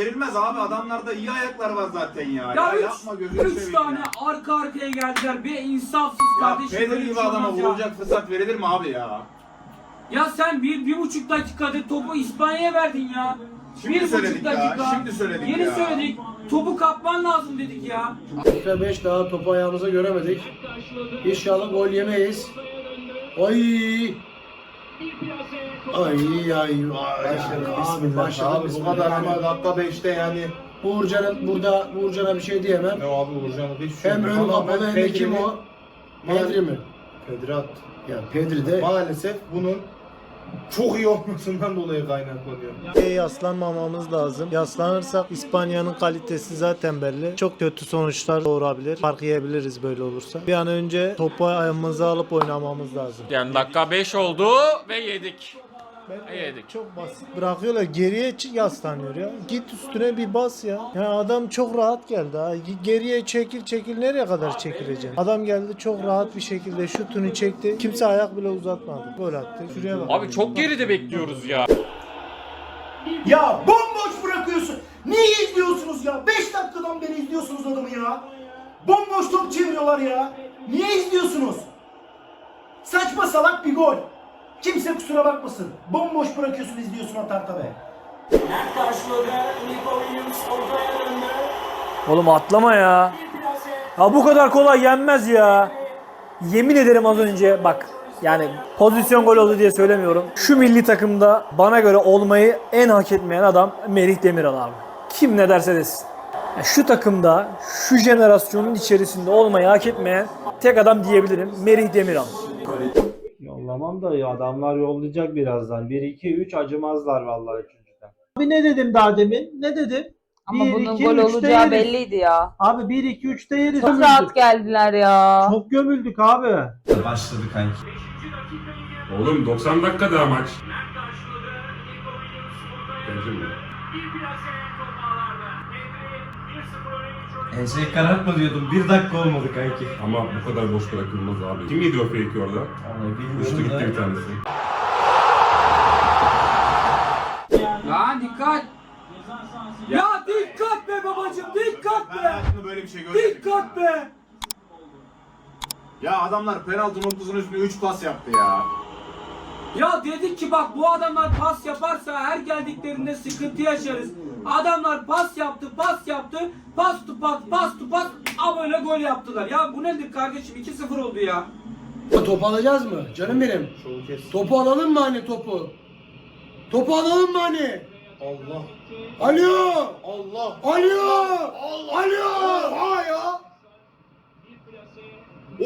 verilmez abi. Adamlarda iyi ayaklar var zaten ya. Ya, Ya, üç, yapma gözünü üç seveyim tane ya. arka arkaya geldiler. Bir insafsız Ya kardeşim. Pedri böyle bir gibi şey adama olmaz ya. vuracak fırsat verilir mi abi ya? Ya sen bir, bir buçuk dakikadır topu İspanya'ya verdin ya. Şimdi bir söyledik buçuk ya, dakika. şimdi söyledik Yeni ya. söyledik. Topu kapman lazım dedik ya. Dakika 5 daha topu ayağımıza göremedik. İnşallah gol yemeyiz. Ay. Ay ay ay. Abi başladık. Abi bu kadar ama dakika 5'te yani. Uğurcan'ın burada Uğurcan'a bir şey diyemem. Ne abi Uğurcan'ı hiç şey Hem yok. ön kapalı hem de kim o? Pedri mi? Pedri attı. Ya Pedri de Maalesef bunun çok iyi olmasından dolayı kaynaklanıyor. Şeye yaslanmamamız lazım. Yaslanırsak İspanya'nın kalitesi zaten belli. Çok kötü sonuçlar doğurabilir. Fark yiyebiliriz böyle olursa. Bir an önce topu ayağımıza alıp oynamamız lazım. Yani dakika 5 oldu ve yedik. Ben- Yedik. Çok basit bırakıyorlar. Geriye yaslanıyor ya. Git üstüne bir bas ya. Yani adam çok rahat geldi ha. Geriye çekil çekil nereye kadar çekileceksin? Adam geldi çok rahat bir şekilde şutunu çekti. Kimse ayak bile uzatmadı. Gol attı. Şuraya bak. Abi çok geride bekliyoruz ya. Ya bomboş bırakıyorsun. Niye izliyorsunuz ya? 5 dakikadan beri izliyorsunuz adamı ya. Bomboş top çeviriyorlar ya. Niye izliyorsunuz? Saçma salak bir gol. Kimse kusura bakmasın. Bomboş bırakıyorsun izliyorsun atarta be. Oğlum atlama ya. Ha bu kadar kolay yenmez ya. Yemin ederim az önce bak yani pozisyon gol oldu diye söylemiyorum. Şu milli takımda bana göre olmayı en hak etmeyen adam Merih Demiral abi. Kim ne derse desin. Şu takımda şu jenerasyonun içerisinde olmayı hak etmeyen tek adam diyebilirim Merih Demiral. Yollamam da ya adamlar yollayacak birazdan. 1 2 3 acımazlar vallahi üçüncüden. Abi ne dedim daha demin? Ne dedim? Ama Bir, bunun iki, gol olacağı yeriz. belliydi ya. Abi 1 2 3'te yeriz. Çok rahat geldiler ya. Çok gömüldük abi. Başladı kanki. Oğlum 90 dakika daha maç. Benzin mi? Enseyi karartma diyordum. 1 dakika olmadı kanki. Ama bu kadar boş bırakılmaz abi. Kim yedi o fake'i orada? Uçtu gitti bir tanesi. Ya dikkat. Ya dikkat be babacım dikkat Ben be. hayatımda böyle bir şey görmedim. Dikkat be. Ya adamlar penaltı noktasının üstüne 3 pas yaptı ya. Ya dedik ki bak bu adamlar pas yaparsa her geldiklerinde sıkıntı yaşarız. Adamlar pas yaptı, pas yaptı. Pas tu pas, pas tu pas. A böyle gol yaptılar. Ya bu nedir kardeşim? 2-0 oldu ya. topu alacağız mı? Canım benim. Şovu kes. Topu alalım mı hani topu? Topu alalım mı hani? Allah. Alo! Allah. Alo! Alo! Ha ya!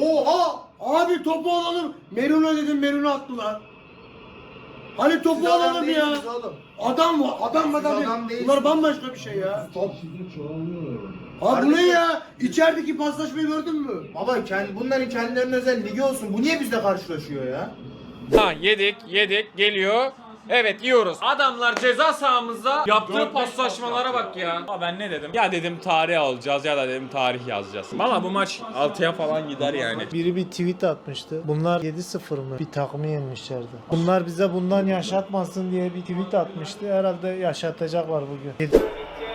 Oha! Abi topu alalım. Merun'a dedim Merun'a attılar. Hani topu Siz adam alalım ya. değilsiniz oğlum. Adam var. Adam var. Siz Adam adam değil. Bunlar değilsiniz. bambaşka bir şey ya. Abi bu ne ya? İçerideki paslaşmayı gördün mü? Baba kendi, bunların kendilerinin özel ligi olsun. Bu niye bizle karşılaşıyor ya? Ha yedik yedik geliyor. Evet yiyoruz. Adamlar ceza sahamızda yaptığı paslaşmalara bak ya. Aa, ben ne dedim? Ya dedim tarih alacağız ya da dedim tarih yazacağız. Valla bu maç 6'ya falan gider yani. Biri bir tweet atmıştı. Bunlar 7-0 mı? Bir takımı yenmişlerdi. Bunlar bize bundan yaşatmasın diye bir tweet atmıştı. Herhalde yaşatacaklar bugün.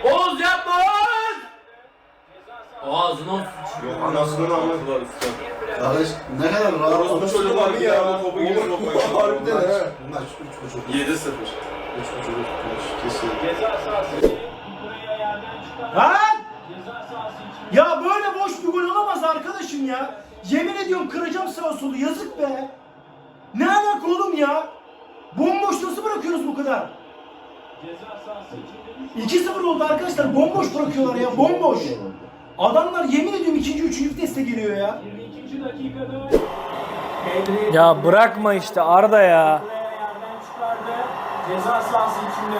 Oğuz yapma Oğuz! Ağzına. Yok anasını ama. Kardeş ne kadar rahat Orospu çocuğu var ya. topu gibi sokmayın. Harbiden ha. Maç 3.5. 7-0. 3.5 kesin. Lan! Ya böyle boş bir gol olamaz arkadaşım ya. Yemin ediyorum kıracağım sağa solu yazık be. Ne alaka oğlum ya? Bomboş nasıl bırakıyoruz bu kadar? 2-0 oldu arkadaşlar. Bomboş bırakıyorlar ya. Bomboş. Adamlar yemin ediyorum ikinci, üçüncü viteste geliyor ya. Ya bırakma işte Arda ya. Ceza sahası içinde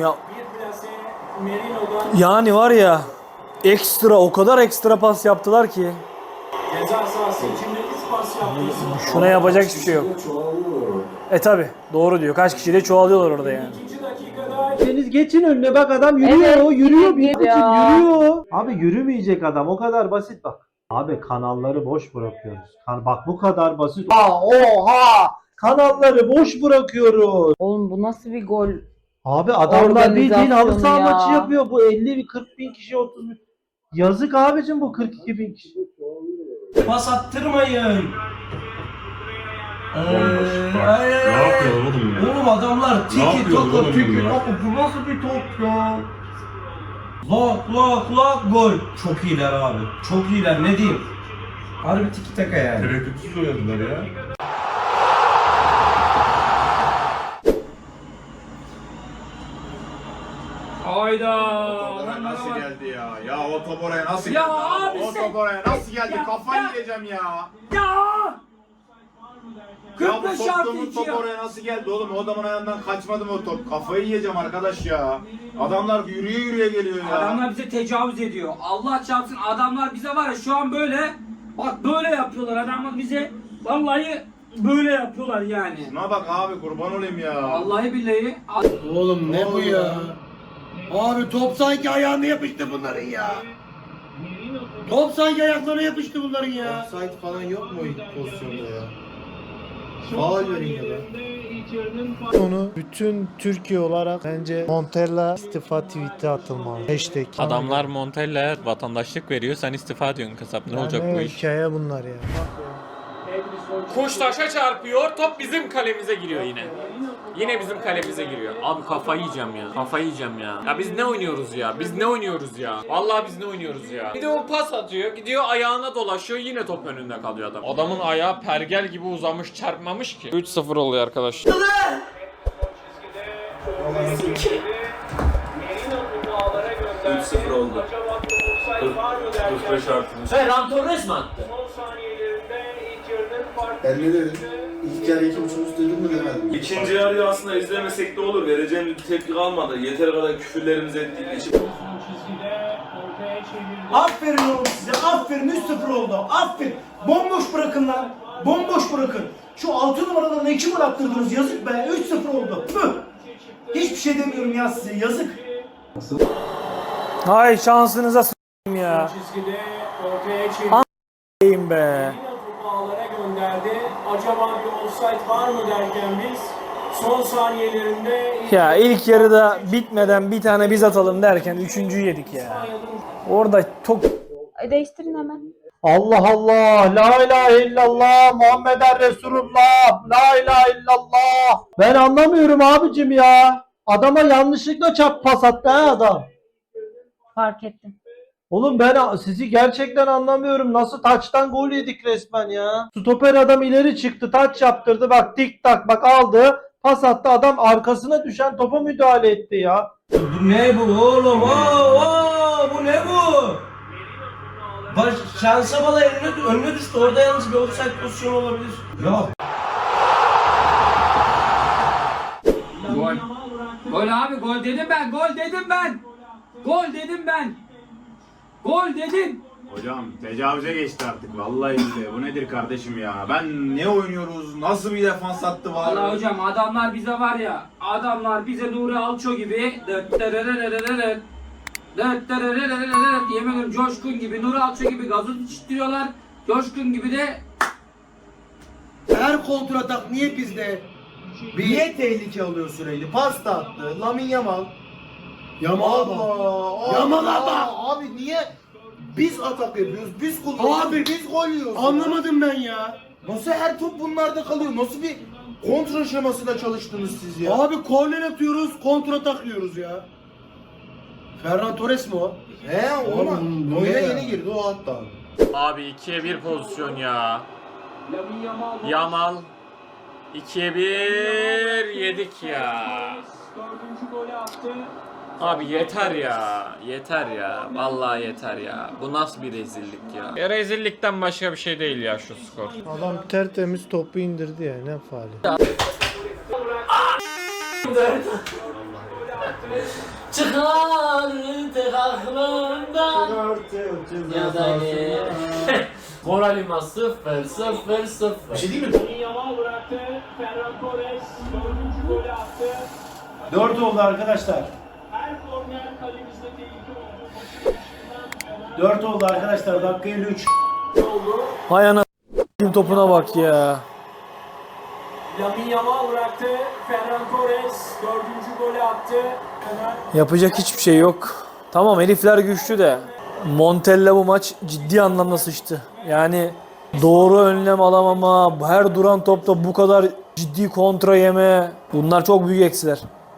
ya. Yani var ya ekstra o kadar ekstra pas yaptılar ki. Ceza sahası içinde 3 pas yaptı. Şuna yapacak hiçbir şey yok. E tabi doğru diyor. Kaç kişi de çoğalıyorlar orada yani. Deniz geçin önüne bak adam yürüyor. Evet, yürüyor bir ya. yürüyor. Abi yürümeyecek adam o kadar basit bak. Abi kanalları boş bırakıyoruz. Kan bak bu kadar basit. Aa, oha! Kanalları boş bırakıyoruz. Oğlum bu nasıl bir gol? Abi adamlar bildiğin halı saha Organizasyonu ya. maçı yapıyor. Bu 50 bin 40 bin kişi 30 bin. Yazık abicim bu 42 bin kişi. Pas attırmayın. Bomboş. Bak, ne yapıyorlar oğlum ya? Oğlum adamlar Ne tiki yapıyorlar taka oğlum tiki bunlar? taka bu nasıl bir top ya? Lak lak lak gol. Çok iyiler abi. Çok iyiler ne diyeyim. Harbi tiki taka yani. Tereddütsüz oynadılar ya. Hayda. Oraya nasıl geldi ya? Ya o top oraya nasıl Ya geldi? abi o sen- top oraya nasıl geldi? Ya- Kafayı ya- yiyeceğim ya. Ya! Ya bu 45 artı soktuğumuz 2 top ya. oraya nasıl geldi oğlum? O adamın ayağından kaçmadı mı o top? Kafayı yiyeceğim arkadaş ya. Adamlar yürüye yürüye geliyor ya. Adamlar bize tecavüz ediyor. Allah çarpsın adamlar bize var ya şu an böyle bak böyle yapıyorlar adamlar bize vallahi böyle yapıyorlar yani. Şuna bak abi kurban olayım ya. Vallahi billahi Oğlum ne bu ya? Abi top sanki ayağına yapıştı bunların ya. Top sanki ayaklarına yapıştı bunların ya. Offside falan yok mu pozisyonda ya? Ya da. Onu bütün Türkiye olarak bence Montella istifa tweet'i atılmalı. Hashtag. Adamlar Montella vatandaşlık veriyor sen istifa diyorsun kasap. Ne olacak bu iş? Hikaye bunlar ya. Kuş taşa çarpıyor, top bizim kalemize giriyor yine. Yine bizim kalemize giriyor. Abi kafayı yiyeceğim ya. Kafayı yiyeceğim ya. Ya biz ne oynuyoruz ya? Biz ne oynuyoruz ya? Vallahi biz ne oynuyoruz ya? Bir de o pas atıyor, gidiyor ayağına dolaşıyor, yine top önünde kalıyor adam. Adamın ayağı pergel gibi uzamış, çarpmamış ki. 3-0 oluyor arkadaşlar. Ferran Torres mi attı? Ben ne dedim? İlk yarı iki buçuk dedim mi demedim. İkinci yarıyı aslında izlemesek de olur. Vereceğim bir tepki kalmadı. Yeter kadar küfürlerimizi ettik. için. Aferin oğlum size. Aferin 3-0 oldu. Aferin. Bomboş bırakın lan. Bomboş bırakın. Şu 6 numaralarına 2 gol attırdınız. Yazık be. 3-0 oldu. Püh. Hiçbir şey demiyorum ya size. Yazık. Hay şansınıza s**eyim ya. A**eyim be. Gönderdi. Acaba bir offside var mı derken biz son saniyelerinde Ya ilk yarıda bitmeden bir tane biz atalım derken üçüncüyü yedik ya. Orada çok Değiştirin hemen. Allah Allah, la ilahe illallah, Muhammeden Resulullah, la ilahe illallah. Ben anlamıyorum abicim ya. Adama yanlışlıkla çap pas attı ha adam. Fark ettim. Oğlum ben sizi gerçekten anlamıyorum. Nasıl taçtan gol yedik resmen ya. Stoper adam ileri çıktı, taç yaptırdı. Bak tik tak bak aldı. Pas attı adam arkasına düşen topa müdahale etti ya. Bu ne bu oğlum? Oo, oo, bu ne bu? Baş, şansa bala önüne, önüne düştü. Orada yalnız bir offside pozisyonu olabilir. Ya Gol. Gol abi gol dedim ben. Gol dedim ben. Gol dedim ben. Gol dedim. Hocam tecavüze geçti artık vallahi billahi. Bu nedir kardeşim ya? Ben ne oynuyoruz? Nasıl bir defans attı var? Vallahi hocam adamlar bize var ya. Adamlar bize Nuri Alço gibi dıt dırırırırırır, dıt dırırırırırır, yemin ediyorum Coşkun gibi Nuri Alço gibi gazoz içtiriyorlar. Coşkun gibi de Her kontratak niye bizde? Niye tehlike alıyor sürekli? Pas da attı. Lamin Yamal. Yamal'a bak. Allah. Yamal'a Allah. Abi niye? Biz atak yapıyoruz. Biz kullanıyoruz. Abi, biz gol yiyoruz. Anlamadım ben ya. Nasıl her top bunlarda kalıyor? Nasıl bir kontra aşamasında çalıştınız siz ya? Abi korner atıyoruz, kontratak yiyoruz ya. Ferran Torres mi o? He Oğlum, ona. bu Oyuna ne ya? yeni girdi o hatta. Abi 2'ye 1 pozisyon ya. Yamal 2'ye 1 yedik ya. Abi yeter ya. Yeter ya. Vallahi yeter ya. Bu nasıl bir rezillik ya? E, rezillikten başka bir şey değil ya şu skor. Adam tertemiz topu indirdi ya ne faali. Çıkardı aklımdan ya da Moralima sıfır sıfır sıfır. Bir şey değil mi? Yamal bıraktı. Ferran Torres dördüncü golü attı. 4 oldu arkadaşlar. 4 oldu arkadaşlar. Dakika 53. Hay ana topuna bak ya. Lamin Yamal bıraktı. Ferran Torres dördüncü golü attı. Yapacak hiçbir şey yok. Tamam herifler güçlü de Montella bu maç ciddi anlamda sıçtı. Yani doğru önlem alamama, her duran topta bu kadar ciddi kontra yeme bunlar çok büyük eksiler.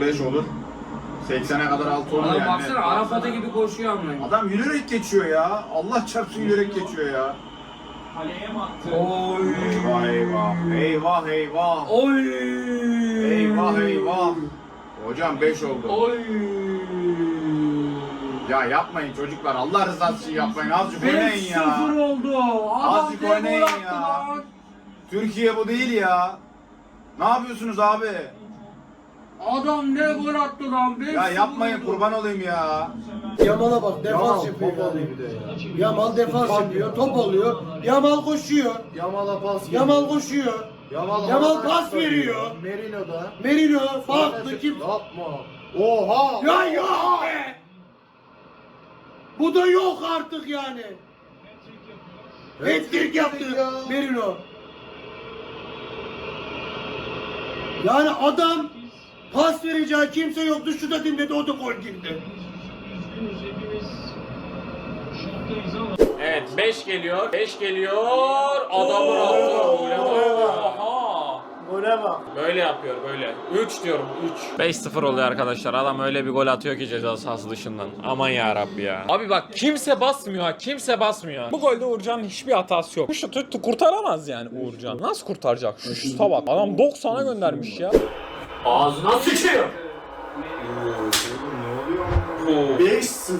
Beş olur. 80'e kadar 6 olur Adam yani. baksana Arap atı gibi koşuyor amına. Adam yürüyerek geçiyor ya. Allah çarpsın yürüyerek geçiyor ya. Oy. Eyvah eyvah. Eyvah eyvah. Oy. Eyvah eyvah. Hocam 5 oldu. Oy. Ya yapmayın çocuklar. Allah rızası için yapmayın. Azıcık oynayın ya. 5-0 oldu. Adam Azıcık oynayın attı ya. Türkiye bu değil ya. Ne yapıyorsunuz abi? Adam ne gol attı lan. 5-0 Ya yapmayın kurban olayım ya. Yamal'a bak defans yapıyor. yani. Yamal defans yapıyor. Top alıyor. Yamal koşuyor. Yamal'a pas Yamal koşuyor. Yamal, Yamal pas veriyor. Merino da. Merino baktı kim? Yapma. Oha. Ya yok be! Bu da yok artık yani. Hat-trick yaptı ya. Merino. Yani adam pas vereceği kimse yoktu. Şu da dinledi o da gol girdi. Evet 5 geliyor. 5 geliyor. Adamın attığı gole bak. Gole bak. Böyle yapıyor böyle. 3 diyorum 3. 5-0 oluyor arkadaşlar. Adam öyle bir gol atıyor ki ceza sahası dışından. Aman ya Rabbi ya. Abi bak kimse basmıyor ha. Kimse basmıyor. Bu golde Uğurcan'ın hiçbir hatası yok. Bu şutu kurtaramaz yani Uğurcan. Nasıl kurtaracak? Şu şuta bak. Adam 90'a göndermiş ya. Ağzına sıçıyor. 5-0.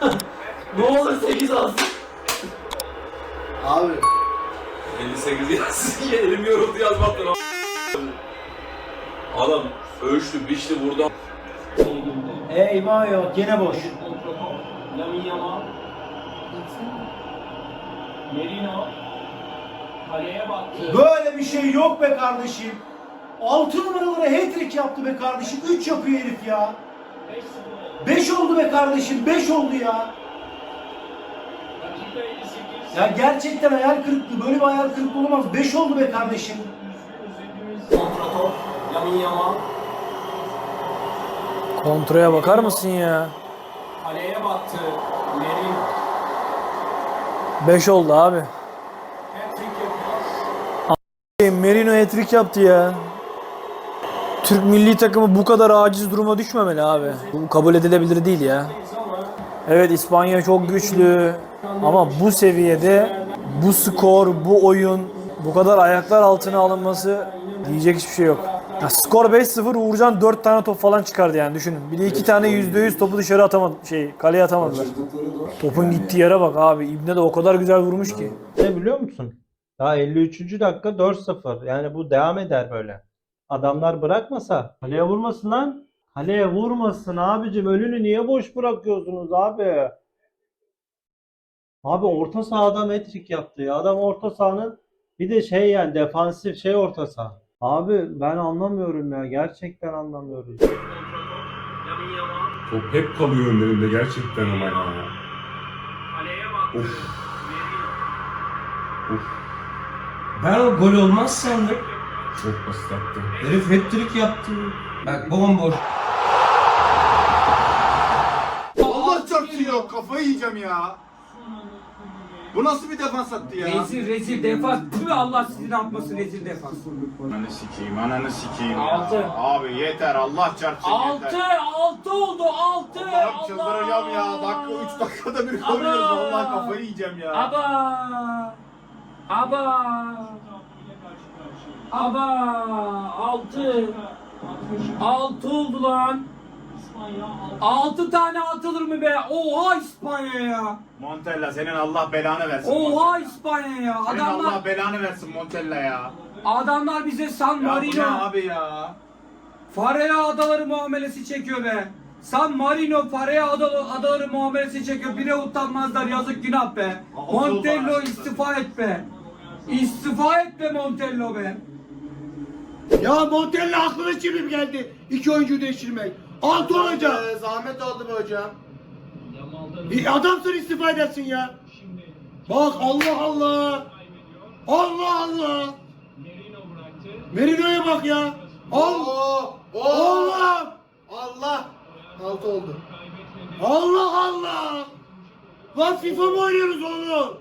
Ne olur 8 alsın. Abi 58 yazsın. Elim yoruldu yazmaktan. Adam ölçtü, biçti buradan. Eyvah yok gene boş. Lamin Yamal. Merino. Kaleye baktı. Böyle bir şey yok be kardeşim. 6 numaralara hat-trick yaptı be kardeşim. 3 yapıyor herif ya. 5 oldu be kardeşim. 5 oldu ya. Dakika 58. Ya gerçekten hayal kırıklığı. Böyle bir hayal kırıklığı olmaz. 5 oldu be kardeşim. Kontra top. Lamin Yamal. Kontraya bakar mısın ya? Kaleye baktı. Merino. 5 oldu abi. Merino hat-trick yaptı ya. Türk milli takımı bu kadar aciz duruma düşmemeli abi. Bu kabul edilebilir değil ya. Evet İspanya çok güçlü ama bu seviyede bu skor, bu oyun, bu kadar ayaklar altına alınması diyecek hiçbir şey yok. Ya skor 5-0 Uğurcan 4 tane top falan çıkardı yani düşünün. Bir de 2 tane %100 topu dışarı atamadı şey kaleye atamadılar. Topun gittiği yere bak abi. İbne de o kadar güzel vurmuş ki. Ne biliyor musun? Daha 53. dakika 4-0. Yani bu devam eder böyle. Adamlar bırakmasa. Kaleye vurmasın lan. Kaleye vurmasın abicim. Önünü niye boş bırakıyorsunuz abi? Abi orta sahada metrik yaptı ya. Adam orta sahanın bir de şey yani defansif şey orta saha. Abi ben anlamıyorum ya. Gerçekten anlamıyorum. Top hep kalıyor önlerinde gerçekten ama ya. Of. Of. Ben o gol olmaz sandım. Çok basit attı. Herif hat-trick yaptı. Bak bomboş. Allah çarpsın ya. Kafayı yiyeceğim ya. Bu nasıl bir defans attı ya? Rezil rezil defans. Mi Allah sizin atmasın rezil defans. Ananı sikeyim, ananı sikeyim. ya. Altı. Abi yeter, Allah çarpsın 6 yeter. 6 oldu 6. Allah'ım çıldıracağım ya. Dakika 3 dakikada bir koruyoruz. Ama. Vallahi kafayı yiyeceğim ya. Aba. Aba. Aba. 6. 6 oldu lan. 6 tane atılır mı be? Oha İspanya ya. Montella senin Allah belanı versin. Oha İspanya ya. Senin Adamlar Allah belanı versin Montella ya. adamlar bize San Ya bu ne Marino, abi ya? Faroe Adaları muamelesi çekiyor be. San Marino, Faroe Adaları, Adaları muamelesi çekiyor. Bire utanmazlar yazık günah be. Aa, Montello istifa et be. İstifa et be Montello be. Ya Montella aklına çivim geldi. İki oyuncu değiştirmek. Altı olacak. Ee, Zahmet oldu be hocam. Bir adamsın istifa edersin ya. Bak Allah Allah. Allah Allah. Merino'ya bak ya. Allah. Oo, oo. Allah. Allah. Altı oldu. Allah Allah. Lan FIFA mı oynuyoruz oğlum?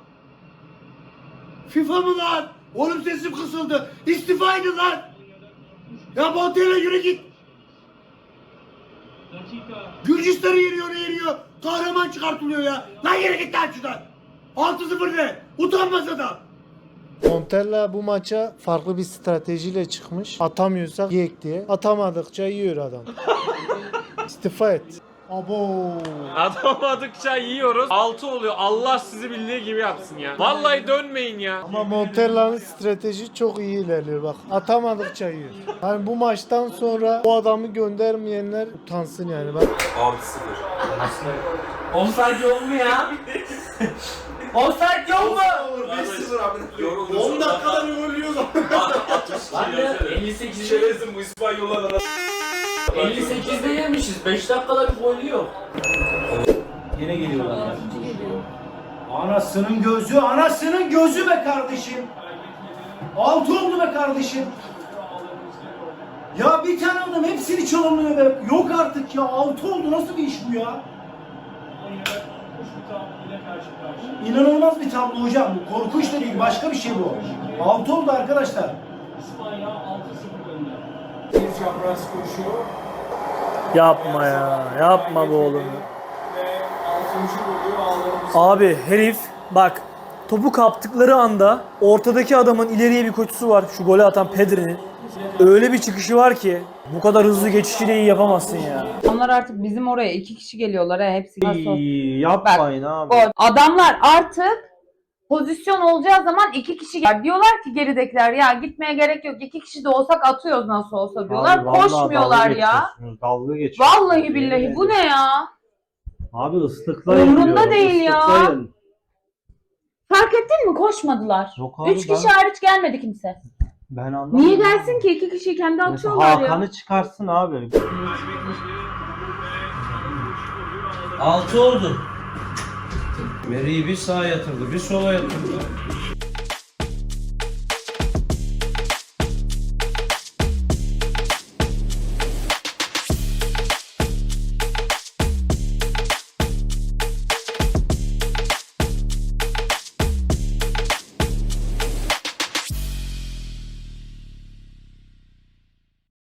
FIFA mı lan? Oğlum sesim kısıldı. İstifa edin lan. Ya Montella yürü git. Gürcistan'ı yeniyor, yeniyor. Kahraman çıkartılıyor ya. Lan yürü git lan şuradan. 6-0 ne? Utanmaz adam. Montella bu maça farklı bir stratejiyle çıkmış. Atamıyorsak yiyek diye. Atamadıkça yiyor adam. İstifa et. Abo. Atamadıkça yiyoruz. 6 oluyor. Allah sizi bildiği gibi yapsın ya. Vallahi dönmeyin ya. Ama Montella'nın strateji çok iyi ilerliyor bak. Atamadıkça yiyor. Hani bu maçtan sonra bu adamı göndermeyenler utansın yani bak. Offside yok mu ya? Offside yok mu? Olur 5-0 abi. Yoruldum. 10 dakikada bir gol yiyoruz ama. 58 Şerefsin bu İspanyollara. 58'de yemişiz. 5 dakikada bir gol yok. Yine geliyorlar ya. Anasının gözü, anasının gözü be kardeşim. Altı oldu be kardeşim. Ya bir tane adam hepsini çalımlıyor be. Yok artık ya. Altı oldu. Nasıl bir iş bu ya? İnanılmaz bir tablo hocam. Bu korkunç da değil. Başka bir şey bu. Altı oldu arkadaşlar. Yapma ya. Yapma bu oğlum. Abi herif bak topu kaptıkları anda ortadaki adamın ileriye bir koşusu var. Şu golü atan Pedri'nin. Öyle bir çıkışı var ki bu kadar hızlı geçişi de iyi yapamazsın ya. Onlar artık bizim oraya iki kişi geliyorlar ha hepsi. İyi, yapmayın abi. Gol. Adamlar artık pozisyon olacağı zaman iki kişi gel. Diyorlar ki geridekiler ya gitmeye gerek yok. iki kişi de olsak atıyoruz nasıl olsa diyorlar. Abi vallahi Koşmuyorlar dalga ya. geçiyorsunuz, Dalga geçiyorsunuz. Vallahi billahi bu ne ya? Abi ıslıklayın Umrunda diyorum, değil ya. ıslıklayın. Fark ettin mi? Koşmadılar. Yok abi, Üç kişi ben- hariç gelmedi kimse. Ben anlamadım. Niye gelsin ki? iki kişiyi kendi Mesela atıyorlar ya. Hakan'ı çıkarsın abi. 6 oldu. Meri'yi bir sağa yatırdı, bir sola yatırdı.